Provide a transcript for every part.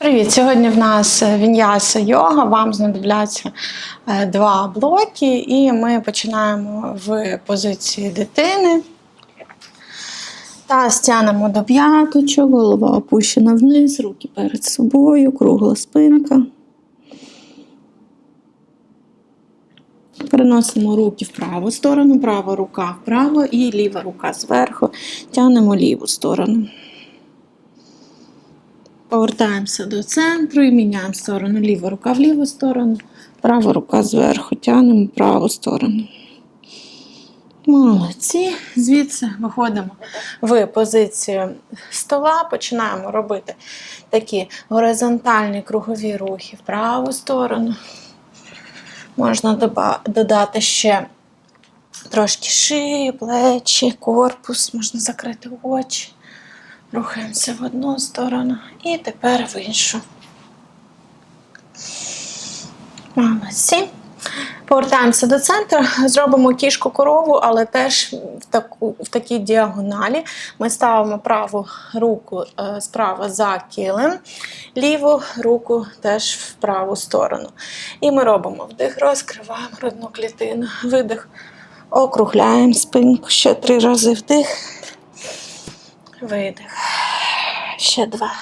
Привіт! Сьогодні в нас він'яса йога. Вам знадобляться е, два блоки, і ми починаємо в позиції дитини. Та стягнемо до п'яточок, голова опущена вниз, руки перед собою, кругла спинка. Переносимо руки в праву сторону, права рука вправо і ліва рука зверху. Тягнемо ліву сторону. Повертаємося до центру і міняємо сторону. Ліва рука в ліву сторону, права рука зверху. Тягнемо праву сторону. Молодці. Звідси виходимо в позицію стола, починаємо робити такі горизонтальні кругові рухи в праву сторону. Можна додати ще трошки шиї, плечі, корпус, можна закрити очі. Рухаємося в одну сторону і тепер в іншу. Молодці. Повертаємося до центру, зробимо кішку корову, але теж в, таку, в такій діагоналі. Ми ставимо праву руку е, справа за килим, ліву руку теж в праву сторону. І ми робимо вдих, розкриваємо грудну клітину, видих, округляємо спинку ще три рази вдих. Видих. Ще два.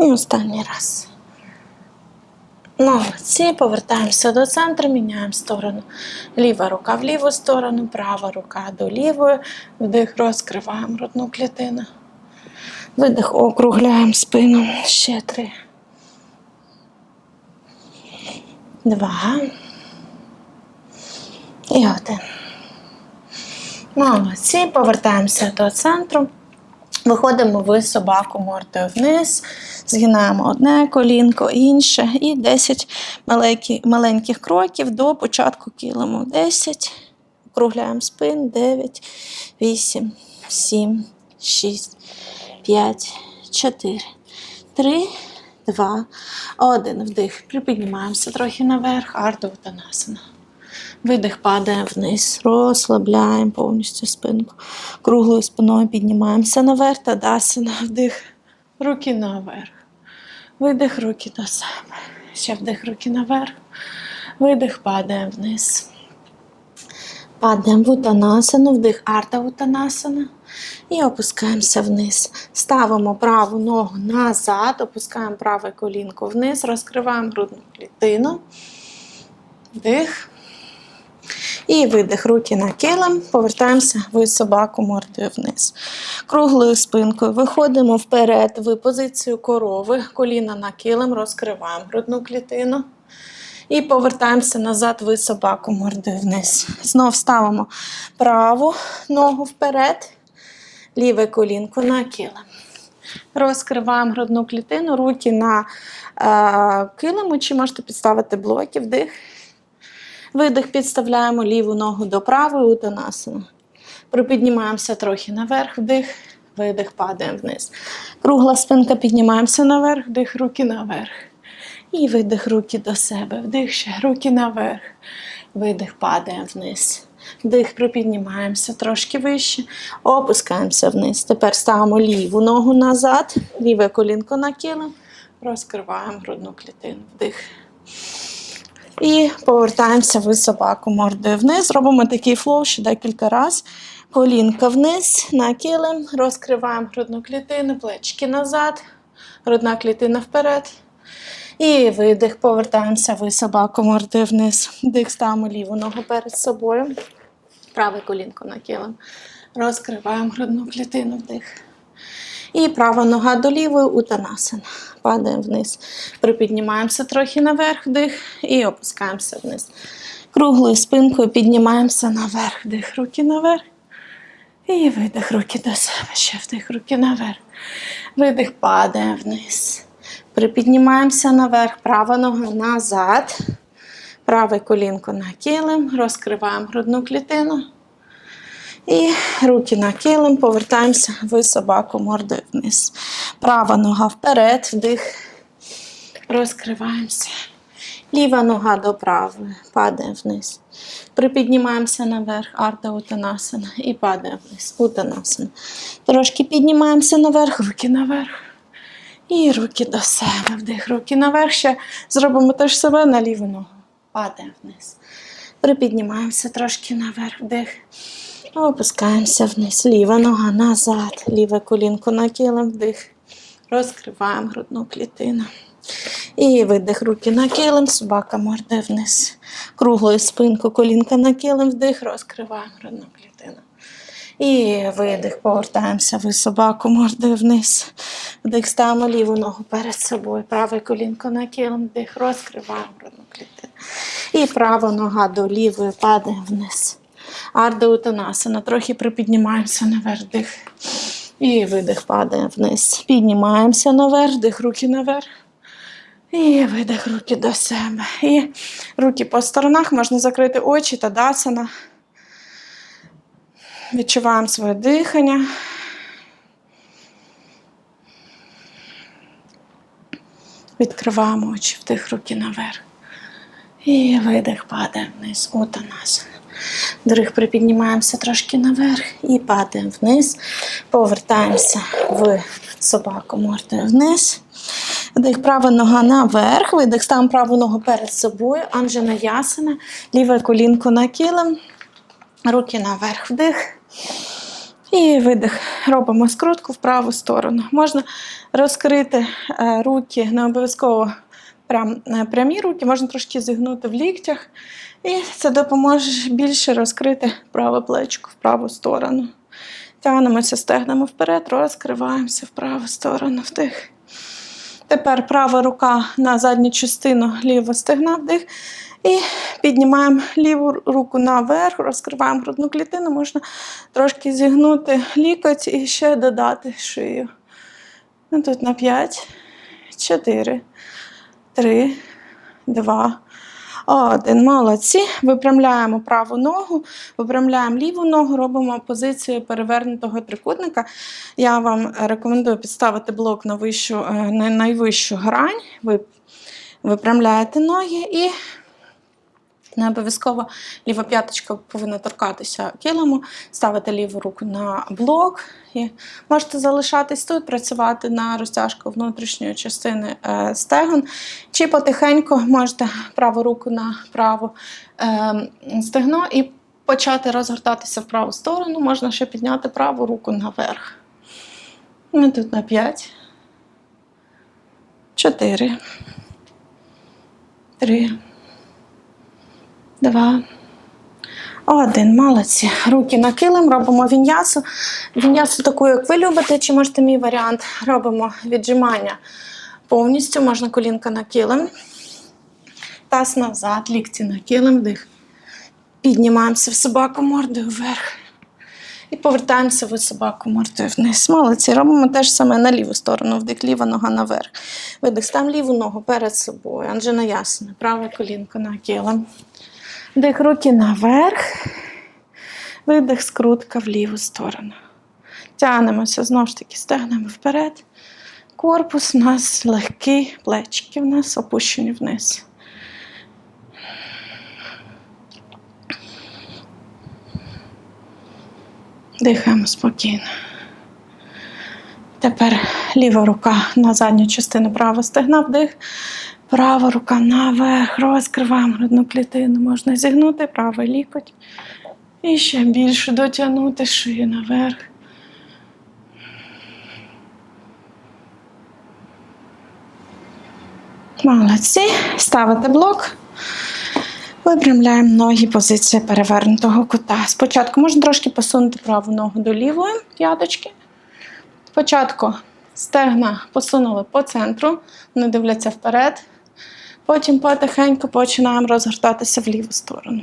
І останній раз. Молодці, повертаємося до центру, міняємо сторону. Ліва рука в ліву сторону, права рука до лівої. Вдих, розкриваємо грудну клітину. Видих, округляємо спину. Ще три. Два. І один. Молодці, повертаємося до центру. Виходимо в собаку мордою вниз, згинаємо одне колінко, інше, і 10 маленьких, маленьких кроків до початку килиму. 10, округляємо спин, 9, 8, 7, 6, 5, 4, 3, 2, 1. Вдих. Припіднімаємося трохи наверх, ардовтанасана. Видих падає вниз, розслабляємо повністю спинку. Круглою спиною піднімаємося наверх та дасина. Вдих, руки наверх. Видих, руки до себе. Ще вдих, руки наверх. Видих, падає вниз. Падаємо в утанасану, вдих арта утанасана. І опускаємося вниз. Ставимо праву ногу назад, опускаємо праве колінко вниз, розкриваємо грудну клітину. Вдих. І видих руки на килим, повертаємося в собаку мордою вниз. Круглою спинкою виходимо вперед в позицію корови, коліна на килим, розкриваємо грудну клітину. І повертаємося назад в собаку мордою вниз. Знов ставимо праву ногу вперед, ліве колінко на килим. Розкриваємо грудну клітину, руки на е, килиму, чи можете підставити блоки, вдих. Видих, підставляємо ліву ногу до правої утанасана. Припіднімаємося трохи наверх, вдих, видих, падаємо вниз. Кругла спинка, піднімаємося наверх, вдих, руки наверх. І видих руки до себе. Вдих ще руки наверх. Видих, падаємо вниз. Вдих, припіднімаємося трошки вище, опускаємося вниз. Тепер ставимо ліву ногу назад, ліве колінко на килим, розкриваємо грудну клітину. Вдих. І повертаємося в собаку мордою вниз. Робимо такий флоу ще декілька разів. Колінка вниз, на килим, розкриваємо грудну клітину, плечки назад, грудна клітина вперед. І видих, повертаємося в собаку мордою вниз. Дих ставимо ліву ногу перед собою. Праве колінко на килим. Розкриваємо грудну клітину, вдих. І права нога до лівої утанасана. Падаємо вниз. Припіднімаємося трохи наверх, вдих, і опускаємося вниз. Круглою спинкою піднімаємося наверх, вдих, руки наверх. І видих руки до себе. Ще вдих руки наверх. Видих падає вниз. Припіднімаємося наверх, права нога назад. Праве колінко на килим. Розкриваємо грудну клітину. І руки на килим, повертаємося в собаку мордою вниз. Права нога вперед, вдих, розкриваємося. Ліва нога до правої, падає вниз. Припіднімаємося наверх, арта утанасана і падає вниз. Утанасана. Трошки піднімаємося наверх, руки наверх. І руки до себе. Вдих, руки наверх. Ще зробимо те ж саме на ліву ногу. Падаємо вниз. Припіднімаємося трошки наверх. Вдих. Опускаємося вниз. Ліва нога назад. Ліве колінко на килим. Вдих. Розкриваємо грудну клітину. І видих руки на килим, собака морде вниз. Круглою спинку, колінка на килим, вдих, розкриваємо грудну клітину. І видих, повертаємося ви собаку, мордою вниз. Вдих, ставимо ліву ногу перед собою. Праве колінко на килим, вдих, розкриваємо грудну клітину. І права нога до лівої падає вниз. Арда. Трохи припіднімаємося наверх, вдих. І видих падає вниз. Піднімаємося наверх, вдих, руки наверх. І видих руки до себе. І руки по сторонах можна закрити очі та дасана. Відчуваємо своє дихання. Відкриваємо очі, вдих руки наверх. І видих падає вниз. Утанасана. Вдих припіднімаємося трошки наверх і падаємо вниз. Повертаємося в собаку мордою вниз. Вдих, права нога наверх. Видих, ставимо праву ногу перед собою. Анжена ясана. Ліве колінко на килим. Руки наверх. Вдих. І видих. Робимо скрутку в праву сторону. Можна розкрити е, руки, не обов'язково прям, е, прямі руки, можна трошки зігнути в ліктях. І це допоможе більше розкрити праве плечко в праву сторону. Тягнемося стегнемо вперед, розкриваємося в праву сторону. Вдих. Тепер права рука на задню частину лівого стегна вдих. І піднімаємо ліву руку наверх, розкриваємо грудну клітину, можна трошки зігнути лікоть і ще додати шию. Ну, Тут на 5, 4, 3, 2, один. Молодці. Випрямляємо праву ногу, випрямляємо ліву ногу, робимо позицію перевернутого трикутника. Я вам рекомендую підставити блок на вищу, е, на найвищу грань. Ви випрямляєте ноги і не обов'язково ліва п'яточка повинна торкатися килиму, ставити ліву руку на блок. І можете залишатись тут, працювати на розтяжку внутрішньої частини е, стегон. Чи потихеньку можете праву руку на праву е, стегно і почати розгортатися в праву сторону. Можна ще підняти праву руку наверх. Ми тут на 5, 4, 3, Два. Один. Молодці. Руки на килим, робимо віньясу. Віньясу таку, як ви любите, чи можете мій варіант. Робимо віджимання повністю. Можна колінка на килим. Таз назад, лікті на килим, вдих. Піднімаємося в собаку мордою вверх. І повертаємося в собаку мордою вниз. Молодці. Робимо те ж саме на ліву сторону. Вдих, ліва нога наверх. Видих, став ліву ногу перед собою. Анжена ясна. Праве колінко на килим. Вдих руки наверх, видих, скрутка в ліву сторону. Тягнемося знову ж таки, стегнемо вперед. Корпус у нас легкий, плечики в нас опущені вниз. Дихаємо спокійно. Тепер ліва рука на задню частину права стегна, вдих. Права рука наверх, розкриваємо грудну клітину. Можна зігнути правий лікоть. І ще більше дотягнути шию наверх. Молодці. Ставите блок. Випрямляємо ноги, позиція перевернутого кута. Спочатку можна трошки посунути праву ногу до лівої п'яточки. Спочатку стегна посунули по центру, вони дивляться вперед. Потім потихеньку починаємо розгортатися в ліву сторону.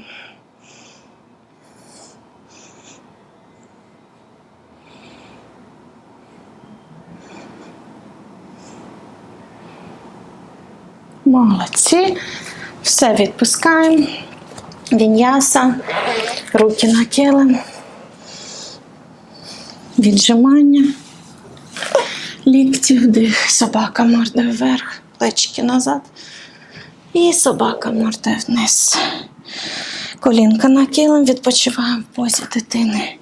Молодці. Все відпускаємо. Віньяса, руки на килим. Віджимання. Лікті вдих, собака мордою вверх, плечики назад. І собака мордою вниз. Колінка на килим, відпочиваємо в позі дитини.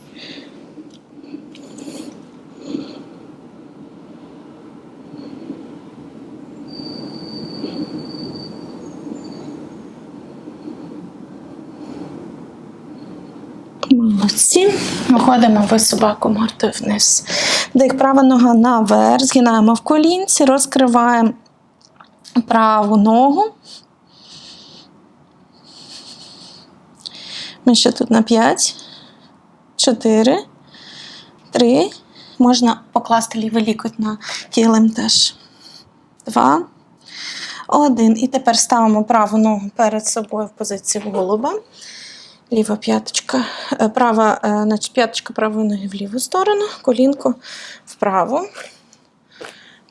Молодці. Виходимо ви собаку мордою вниз. Дих права нога наверх, згинаємо в колінці, розкриваємо праву ногу. Ми ще тут на 5, 4, 3. Можна покласти лівий лікоть на килим теж. Два. Один. І тепер ставимо праву ногу перед собою в позиції голуба. Ліва п'яточка, е, права, е, значить, п'яточка правої ноги в ліву сторону, колінко вправо.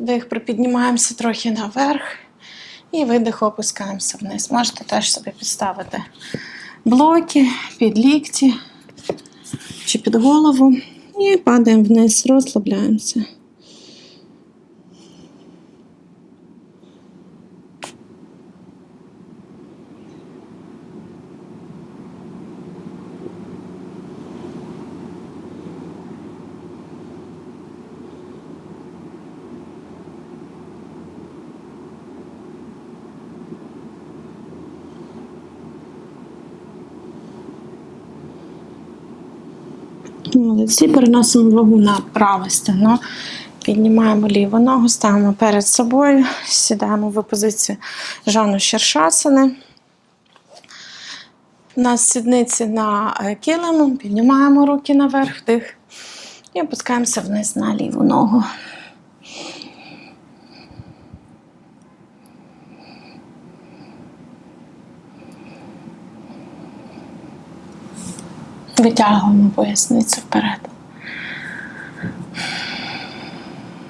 Вдих, припіднімаємося трохи наверх. І видих, опускаємося вниз. Можете теж собі підставити блоки під лікті чи під голову. І падаємо вниз, розслабляємося. Молодці, переносимо вагу на праве стегно. Піднімаємо ліву ногу, ставимо перед собою, сідаємо в позицію Жану Шершасини. На сідниці на е, килиму, піднімаємо руки наверх, вдих і опускаємося вниз на ліву ногу. Витягуємо поясницю вперед.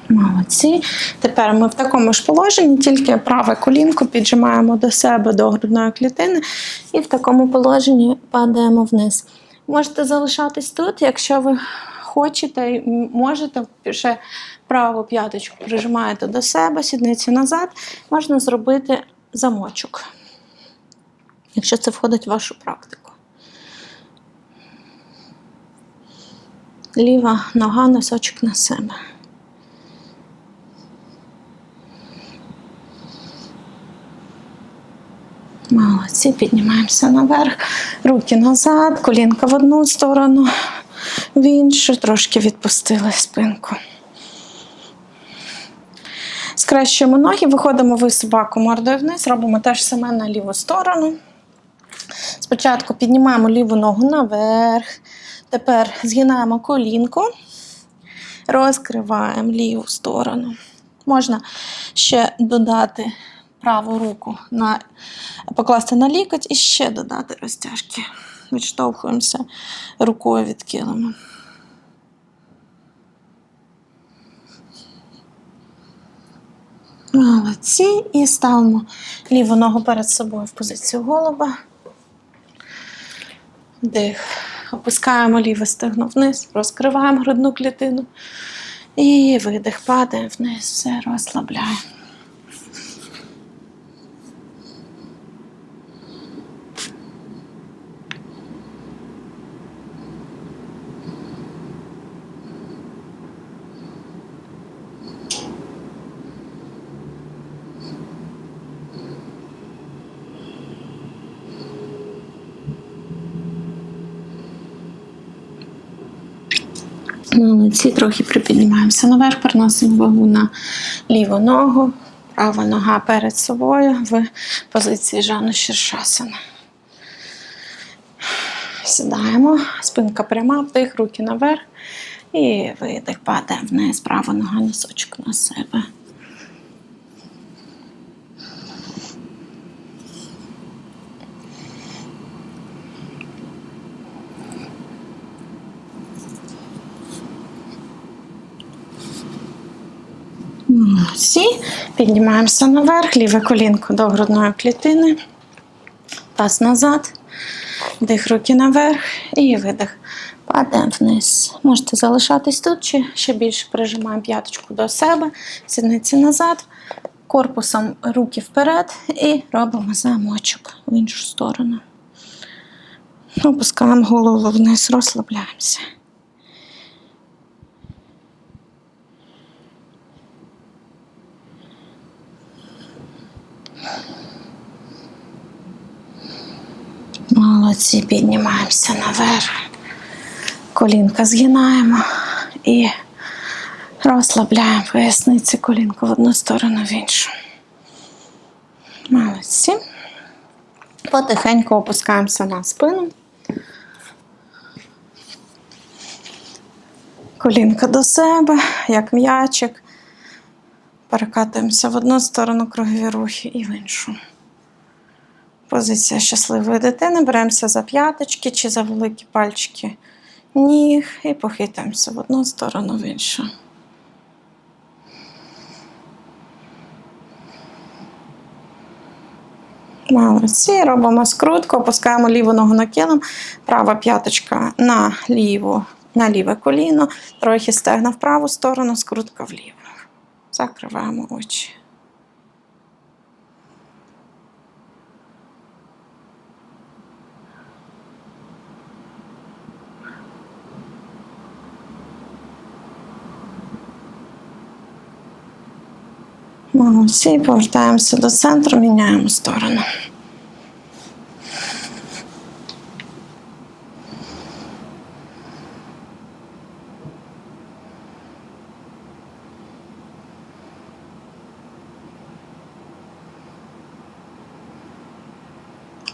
Молодці. Тепер ми в такому ж положенні, тільки праве колінко піджимаємо до себе до грудної клітини і в такому положенні падаємо вниз. Можете залишатись тут, якщо ви хочете, можете ще праву п'яточку прижимаєте до себе, сідницю назад, можна зробити замочок, якщо це входить в вашу практику. Ліва нога, носочок на себе. Молодці, піднімаємося наверх, руки назад, колінка в одну сторону, в іншу, трошки відпустили спинку. Скрещуємо ноги, виходимо в собаку мордою вниз, робимо те ж саме на ліву сторону. Спочатку піднімаємо ліву ногу наверх. Тепер згинаємо колінку, розкриваємо ліву сторону. Можна ще додати праву руку, на, покласти на лікоть і ще додати розтяжки. Відштовхуємося рукою від килиму. Молодці. І ставимо ліву ногу перед собою в позицію голуба. Дих. Опускаємо ліве стегно вниз, розкриваємо грудну клітину. І видих, падає вниз, все розслабляємо. Молодці, трохи припіднімаємося наверх, переносимо вагу на ліву ногу, права нога перед собою в позиції Жану Шершасана. Сідаємо, спинка пряма, вдих, руки наверх. І видих, падає вниз, права нога, носочок на себе. Молодці. Піднімаємося наверх, ліве колінко до грудної клітини. Таз назад. Дих руки наверх і видих. Падаємо вниз. Можете залишатись тут, чи ще більше прижимаємо п'яточку до себе, сідниці назад, корпусом руки вперед і робимо замочок в іншу сторону. Опускаємо голову вниз, розслабляємося. Молодці, піднімаємося наверх. Колінка згинаємо і розслабляємо поясниці колінку в одну сторону, в іншу. Молодці. Потихеньку опускаємося на спину. Колінка до себе, як м'ячик. Перекатуємося в одну сторону кругові рухи і в іншу. Позиція щасливої дитини. Беремося за п'яточки чи за великі пальчики ніг і похитуємося в одну сторону, в іншу. Молодці, робимо скрутку, опускаємо ліву ногу на килим, права п'яточка на ліву, на ліве коліно, трохи стегна в праву сторону, скрутка вліво. Закриваємо очі. Молодці, повертаємося до центру, міняємо сторону.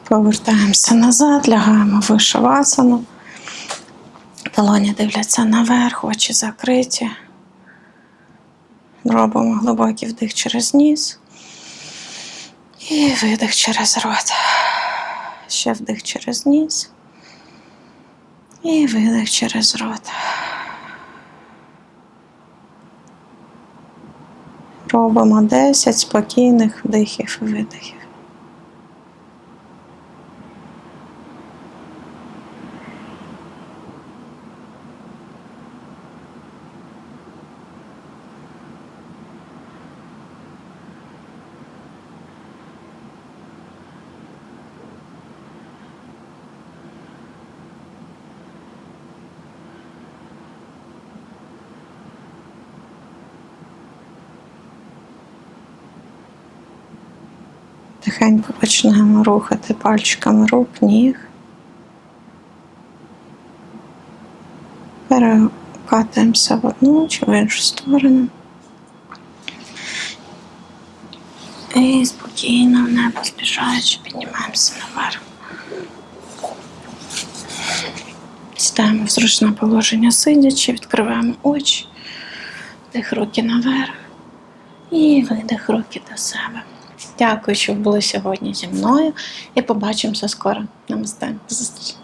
Повертаємося назад, лягаємо в вишивасану. Долоні дивляться наверх, очі закриті. Робимо глибокий вдих через ніс. І видих через рот. Ще вдих через ніс. І видих через рот. Робимо 10 спокійних вдихів і видихів. Рухати пальчиками рук, ніг. Перекатуємося в одну чи в іншу сторону. І спокійно, не поспішаючи, піднімаємося наверх. Сідаємо в зручне положення сидячи, відкриваємо очі, вдих руки наверх і видих руки до себе. Дякую, що були сьогодні зі мною і побачимося скоро. Намасте. До зустрічі.